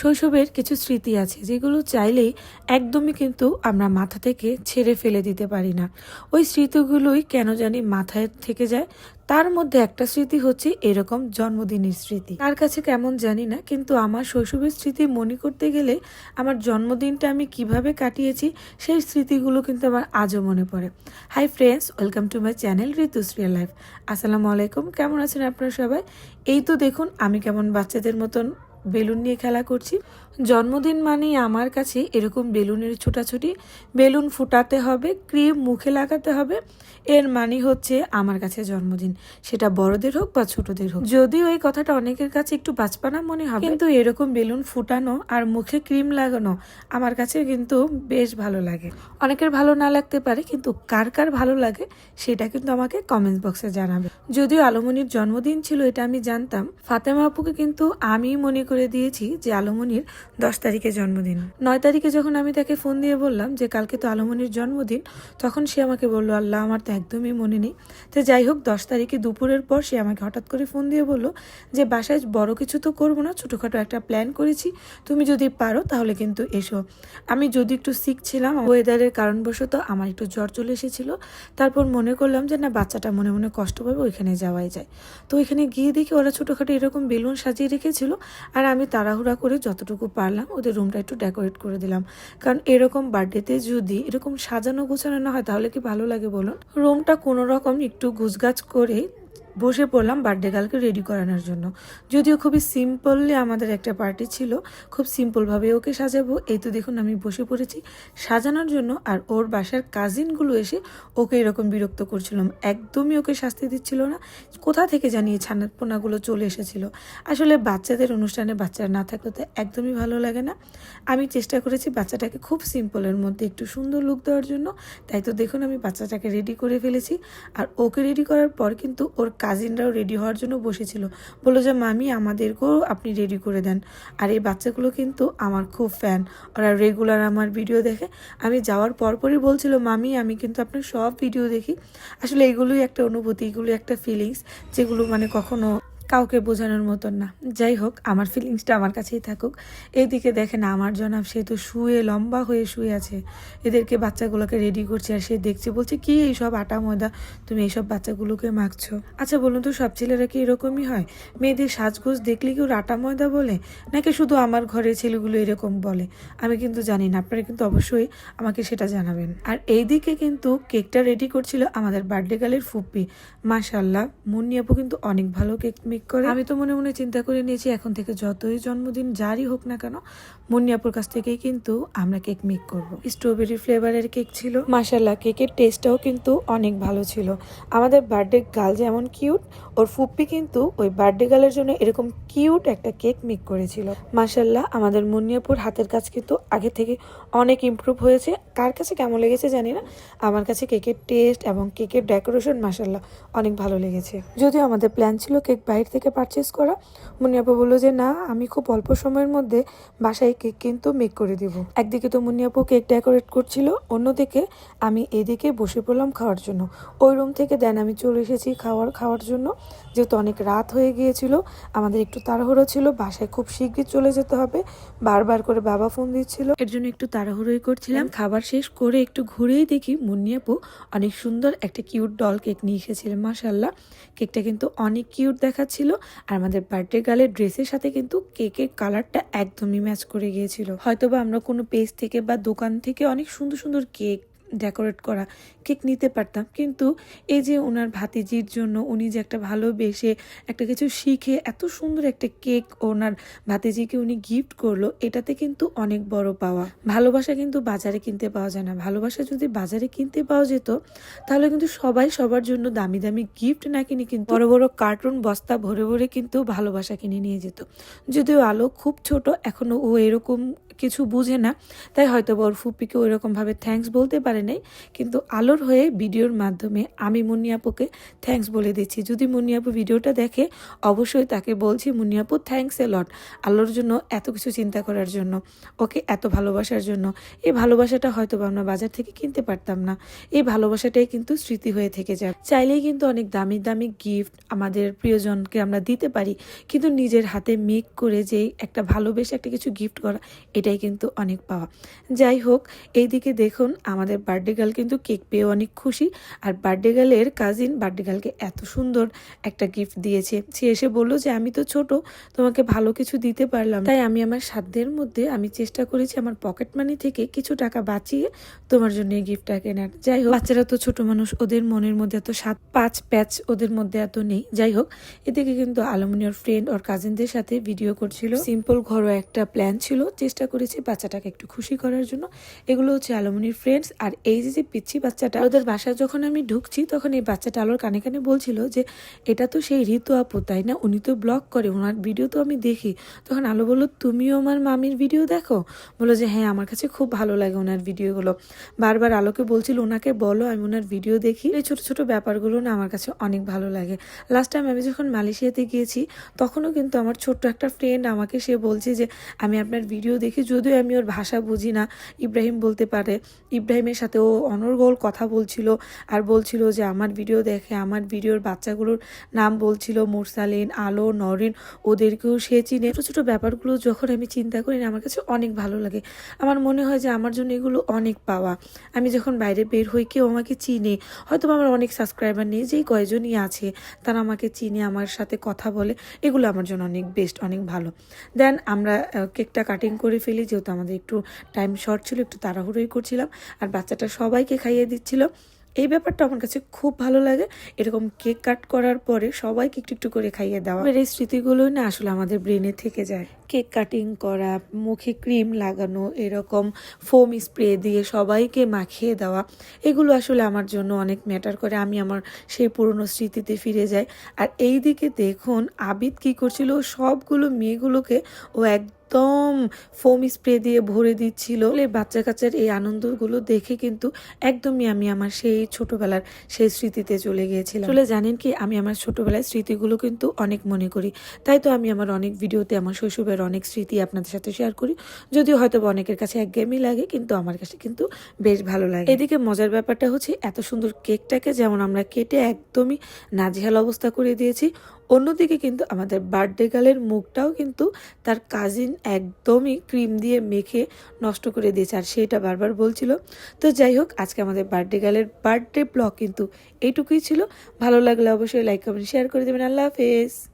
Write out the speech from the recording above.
শৈশবের কিছু স্মৃতি আছে, যেগুলো চাইলেই একদমই কিন্তু আমরা মাথা থেকে ছেড়ে ফেলে দিতে পারি না। ওই স্মৃতিগুলোই কেন জানি মাথায় থেকে যায়। তার মধ্যে একটা স্মৃতি হচ্ছে এরকম জন্মদিনের স্মৃতি। তার কাছে কেমন জানি না, কিন্তু আমার শৈশবের স্মৃতি মনে করতে গেলে আমার জন্মদিনটা আমি কীভাবে কাটিয়েছি, সেই স্মৃতিগুলো কিন্তু আমার আজও মনে পড়ে। Hi friends, welcome to my channel Ritu's real life. আসসালামু আলাইকুম, কেমন আছেন আপনারা সবাই? এই তো দেখুন, আমি কেমন বাচ্চাদের মতন বেলুন নিয়ে খেলা করছি। জন্মদিন মানেই আমার কাছে এরকম বেলুনের ছোটাছুটি। বেলুন ফুটাতে হবে, ক্রিম মুখে লাগাতে হবে। এর মানে হচ্ছে আমার কাছে জন্মদিন। সেটা বড়দের হোক বা ছোটদের হোক। যদিও এই কথাটা অনেকের কাছে একটু বাঁচপানা মনে হবে, কিন্তু এরকম বেলুন ফুটানো আর মুখে ক্রিম লাগানো আমার কাছে কিন্তু বেশ ভালো লাগে। অনেকের ভালো না লাগতে পারে, কিন্তু কার কার ভালো লাগে সেটা কিন্তু আমাকে কমেন্ট বক্সে জানাবে। যদিও আলমনির জন্মদিন ছিল, এটা আমি জানতাম। ফাতেমা আপুকে কিন্তু আমি মনে করে দিয়েছি যে আলমনির দশ তারিখে জন্মদিন। নয় তারিখে যখন আমি তাকে ফোন দিয়ে বললাম যে কালকে তো আলমনির জন্মদিন, তখন সে আমাকে বলল, আল্লাহ, আমার তো একদমই মনে নেই। তো যাই হোক, দশ তারিখে দুপুরের পর সে আমাকে হঠাৎ করে ফোন দিয়ে বলল যে, বাসায় বড় কিছু তো করব না, ছোটোখাটো একটা প্ল্যান করেছি, তুমি যদি পারো তাহলে কিন্তু এসো। আমি যদি একটু সিক ছিলাম ওয়েদারের কারণবশত আমার একটু জ্বর চলে এসেছিল। তারপর মনে করলাম যে, না, বাচ্চাটা মনে মনে কষ্ট পাবে, ওইখানে যাওয়াই যায়। তো ওইখানে গিয়ে দেখি ওরা ছোটোখাটো এরকম বেলুন সাজিয়ে রেখেছিল আর আমি তাড়াহুড়া করে যতটুকু পারলাম ওদের রুমটা একটু ডেকোরেট করে দিলাম। কারণ এরকম বার্থডেতে যদি এরকম সাজানো গোছানো না হয়, তাহলে কি ভালো লাগে বলুন? রুমটা কোনো রকম একটু গুছগাছ করে বসে পড়লাম বার্থডে গার্লকে রেডি করানোর জন্য। যদিও খুবই সিম্পললি আমাদের একটা পার্টি ছিল, খুব সিম্পলভাবে ওকে সাজাবো। এই তো দেখুন আমি বসে পড়েছি। সাজানোর জন্য আর ওর বাসার কাজিনগুলো এসে ওকে এরকম বিরক্ত করছিলাম। একদমই ওকে শাস্তি দিচ্ছিল না। কোথা থেকে জানিয়ে ছানাপোনাগুলো চলে এসেছিল? আসলে বাচ্চাদের অনুষ্ঠানে বাচ্চারা না থাকলে তো একদমই ভালো লাগে না। আমি চেষ্টা করেছি বাচ্চাটাকে খুব সিম্পলের মধ্যে একটু সুন্দর লুক দেওয়ার জন্য। তাই তো দেখুন আমি বাচ্চাটাকে রেডি করে ফেলেছি। আর ওকে রেডি করার পর কিন্তু ওর কাজিনরাও রেডি হওয়ার জন্য বসেছিল। বলল যে, মামি, আমাদেরকেও আপনি রেডি করে দেন। আর এই বাচ্চাগুলো কিন্তু আমার খুব ফ্যান ওরা রেগুলার আমার ভিডিও দেখে। আমি যাওয়ার পরপরই বলছিল, মামি, আমি কিন্তু আপনার সব ভিডিও দেখি। আসলে এগুলোই একটা অনুভূতি, এগুলোই একটা ফিলিংস যেগুলো মানে কখনো কাউকে বোঝানোর মতন না। যাই হোক, আমার ফিলিংসটা আমার কাছেই থাকুক। এইদিকে দেখেন, আমার জনাব সে তো শুয়ে, লম্বা হয়ে শুয়ে আছে। এদেরকে বাচ্চাগুলোকে রেডি করছে আর সে দেখছে, বলছে, কি এইসব আটা ময়দা? তুমি এইসব বাচ্চাগুলোকে মাখছো? আচ্ছা বলুন তো, সব ছেলেরা কি এরকমই হয়? মেয়েদের সাজগোজ দেখলে কি ওর আটা ময়দা বলে? নাকি শুধু আমার ঘরের ছেলেগুলো এরকম বলে? আমি কিন্তু জানি না, আপনারা কিন্তু অবশ্যই আমাকে সেটা জানাবেন। আর এইদিকে কিন্তু কেকটা রেডি করছিল আমাদের বার্থডে গার্লের ফুপ্পি মাশাল্লাহ মুন্নি আপু কিন্তু অনেক ভালো কেক মেক করে আমি তো মনে মনে চিন্তা করে নিয়েছি, এখন থেকে যতই জন্মদিন যারই হোক না কেন মুন্নি আপুর কাছ থেকেই কিন্তু আমরা কেক মেক করব। স্ট্রবেরি ফ্লেভারের কেক ছিল। মাশাল্লাহ কেকের টেস্টটাও কিন্তু অনেক ভালো ছিল। আমাদের বার্থডে গার্ল যেমন কিউট ওর ফুপ্পি কিন্তু ওই বার্থডে গার্লের জন্য এরকম কিউট একটা কেক মেক করেছিল। মাশাল্লাহ আমাদের মুন্নিয়াপুর হাতের কাজ কিন্তু আগে থেকে অনেক ইমপ্রুভ হয়েছে। কার কাছে কেমন লেগেছে জানি না। আমার কাছে কেকের টেস্ট এবং কেকের ডেকোরেশন মাশাল্লাহ অনেক ভালো লেগেছে। যদিও আমাদের প্ল্যান ছিল কেক বাইরে থেকে পারচেস করা মুন্নিয়াপু বলল যে, না, আমি খুব অল্প সময়ের মধ্যে বাসায় কেক কিন্তু মেক করে দিব। একদিকে তো মুন্নিয়াপু কেক ডেকোরেট করছিল, অন্যদিকে আমি এদিকে বসে পড়লাম খাওয়ার জন্য। ওই রুম থেকে দেন আমি চলে এসেছি খাওয়ার খাওয়ার জন্য। যেহেতু অনেক রাত হয়ে গিয়েছিল, আমাদের একটু তাড়াহুড়ো ছিল, বাসায় খুব শীঘ্রই চলে যেতে হবে। বারবার করে বাবা ফোন দিচ্ছিল। এর জন্য একটু তাড়াহুড়োই করছিলাম। খাবার শেষ করে একটু ঘুরেই দেখি মুন্নিয়াপু অনেক সুন্দর একটা কিউট ডল কেক নিয়ে এসেছিলেন মাসাল্লাহ কেকটা কিন্তু অনেক কিউট দেখাচ্ছিল। আর আমাদের বার্থডে গার্লের ড্রেসের সাথে কিন্তু কেকের কালারটা একদমই ম্যাচ করে গিয়েছিল। হয়তোবা আমরা কোনো পেজ থেকে বা দোকান থেকে অনেক সুন্দর সুন্দর কেক ডেকোরেট করা কেক নিতে পারতাম। কিন্তু এই যে ওনার ভাতিজির জন্য উনি যে একটা ভালোবেসে একটা কিছু শিখে এত সুন্দর একটা কেক ওনার ভাতিজিকে উনি গিফট করল, এটাতে কিন্তু অনেক বড় পাওয়া। ভালোবাসা কিন্তু বাজারে কিনতে পাওয়া যায় না। ভালোবাসা যদি বাজারে কিনতে পাওয়া যেত, তাহলে কিন্তু সবাই সবার জন্য দামি দামি গিফট না কিনে কিন্তু বড় বড় কার্টুন বস্তা ভরে ভরে কিন্তু ভালোবাসা কিনে নিয়ে যেত। যদিও আলো খুব ছোট এখনও ও এরকম কিছু বুঝে না, তাই হয়তো ওর ফুপিকে ওই রকমভাবে থ্যাঙ্কস বলতে পারে নাই। কিন্তু আলোর হয়ে ভিডিওর মাধ্যমে আমি মুন্নিয়াপুকে থ্যাঙ্কস বলে দিচ্ছি। যদি মুন্নিয়াপু ভিডিওটা দেখে, অবশ্যই তাকে বলছি মুন্নিয়াপু থ্যাঙ্কস এ লট আলোর জন্য এত কিছু চিন্তা করার জন্য, ওকে এত ভালোবাসার জন্য। এই ভালোবাসাটা হয়তো বা আমরা বাজার থেকে কিনতে পারতাম না। এই ভালোবাসাটাই কিন্তু স্মৃতি হয়ে থেকে যায়। চাইলেই কিন্তু অনেক দামি দামি গিফট আমাদের প্রিয়জনকে আমরা দিতে পারি। কিন্তু নিজের হাতে মেক করে যেই একটা ভালোবেসে একটা কিছু গিফট করা এটাই কিন্তু অনেক পাওয়া। যাই হোক, এইদিকে দেখুন, আমাদের বার্থডে গার্ল কিন্তু কেক পেয়ে অনেক খুশি। আর বার্থডে গার্লের কাজিন বার্থডে গার্লকে এত সুন্দর একটা গিফট দিয়েছে। সে এসে বলল যে, আমি তো ছোট, তোমাকে ভালো কিছু দিতে পারলাম তাই আমি আমার সাধ্যের মধ্যে আমি চেষ্টা করেছি আমার পকেট মানি থেকে কিছু টাকা বাঁচিয়ে তোমার জন্য এই গিফটটা কেনার। যাই হোক, বাচ্চারা তো ছোট মানুষ, ওদের মনের মধ্যে এত সাত, পাঁচ প্যাচ ওদের মধ্যে এত নেই। যাই হোক, এদিকে কিন্তু আলমনিয়র ফ্রেন্ড ওর কাজিনদের সাথে ভিডিও করছিল। সিম্পল ঘরোয়া একটা প্ল্যান ছিল, চেষ্টা করেছি বাচ্চাটাকে একটু খুশি করার জন্য। এগুলো হচ্ছে আলমনির ফ্রেন্ডস আর এই যে যে পিচ্ছি বাচ্চাটা, ওদের বাসায় যখন আমি ঢুকছি, তখন এই বাচ্চাটা আলোর কানে কানে বলছিল যে, এটা তো সেই ঋতু আপু, তাই না? উনি তো ব্লগ করে, ওনার ভিডিও তো আমি দেখি। তখন আলো বলল, তুমিও আমার মামির ভিডিও দেখো? বলল যে হ্যাঁ আমার কাছে খুব ভালো লাগে ওনার ভিডিওগুলো বারবার আলোকে বলছিল, ওনাকে বলো, আমি ওনার ভিডিও দেখি। এই ছোট ছোট ব্যাপারগুলো না আমার কাছে অনেক ভালো লাগে। লাস্ট টাইম আমি যখন মালয়েশিয়াতে গিয়েছি, তখনও কিন্তু আমার ছোট্ট একটা ফ্রেন্ড আমাকে, সে বলছে যে, আমি আপনার ভিডিও দেখি যদিও আমি ওর ভাষা বুঝি না, ইব্রাহিম বলতে পারে। ইব্রাহিমের সাথে ও অনর্গল কথা বলছিল আর বলছিল যে, আমার ভিডিও দেখে আমার ভিডিওর বাচ্চাগুলোর নাম বলছিল মুরসালিন, আলো, নরিন, ওদেরকেও সে চিনে। ছোটো ছোটো ব্যাপারগুলো যখন আমি চিন্তা করি না, আমার কাছে অনেক ভালো লাগে। আমার মনে হয় যে, আমার জন্য এগুলো অনেক পাওয়া। আমি যখন বাইরে বের হই, কেউ আমাকে চিনে। হয়তো আমার অনেক সাবস্ক্রাইবার নেই, যেই কয়জনই আছে, তারা আমাকে চিনে, আমার সাথে কথা বলে। এগুলো আমার জন্য অনেক বেস্ট অনেক ভালো। দেন আমরা কেকটা কাটিং করে ফেলি যেহেতু আমাদের একটু টাইম শর্ট ছিল, একটু তাড়াহুড়োই করছিলাম, আর বাচ্চাটা সবাইকে খাইয়ে দিচ্ছিল। এই ব্যাপারটা আমার কাছে খুব ভালো লাগে। এরকম কেক কাট করার পরে সবাইকে একটু একটু করে খাইয়ে দেওয়া। এই স্মৃতিগুলোই না আসলে আমাদের ব্রেনে থেকে যায়। কেক কাটিং করা, মুখে ক্রিম লাগানো, এরকম ফোম স্প্রে দিয়ে সবাইকে মাখিয়ে দেওয়া, এগুলো আসলে আমার জন্য অনেক ম্যাটার করে। আমি আমার সেই পুরনো স্মৃতিতে ফিরে যাই। আর এই দিকে দেখুন, আবিদ কি করছিল? সবগুলো মেয়েগুলোকে ও একদম ফোম স্প্রে দিয়ে ভরে দিচ্ছিল। বাচ্চা কাচ্চার এই আনন্দগুলো দেখে কিন্তু একদমই আমি আমার সেই ছোটবেলার সেই স্মৃতিতে চলে গিয়েছিলাম। আসলে জানেন কি, আমি আমার ছোটবেলার স্মৃতিগুলো কিন্তু অনেক মনে করি। তাই তো আমি আমার অনেক ভিডিওতে, আমার শৈশবের অনেক স্মৃতি আপনাদের সাথে শেয়ার করি। যদিও হয়তো অনেকের কাছে একঘেয়েমি লাগে, কিন্তু আমার কাছে কিন্তু বেশ ভালো লাগে। এদিকে মজার ব্যাপারটা হচ্ছে, এত সুন্দর কেকটাকে যেমন আমরা কেটে একদমই নাজেহাল অবস্থা করে দিয়েছি অন্যদিকে কিন্তু আমাদের বার্থডে গার্লের মুখটাও কিন্তু তার কাজিন একদমই ক্রিম দিয়ে মেখে নষ্ট করে দিয়েছে, আর সেটা বারবার বলছিল। তো যাই হোক, আজকে আমাদের বার্থডে গার্লের বার্থডে ব্লগ কিন্তু এইটুকুই ছিল। ভালো লাগলে অবশ্যই লাইক কমেন্ট শেয়ার করে দেবেন। আল্লাহ হাফেজ।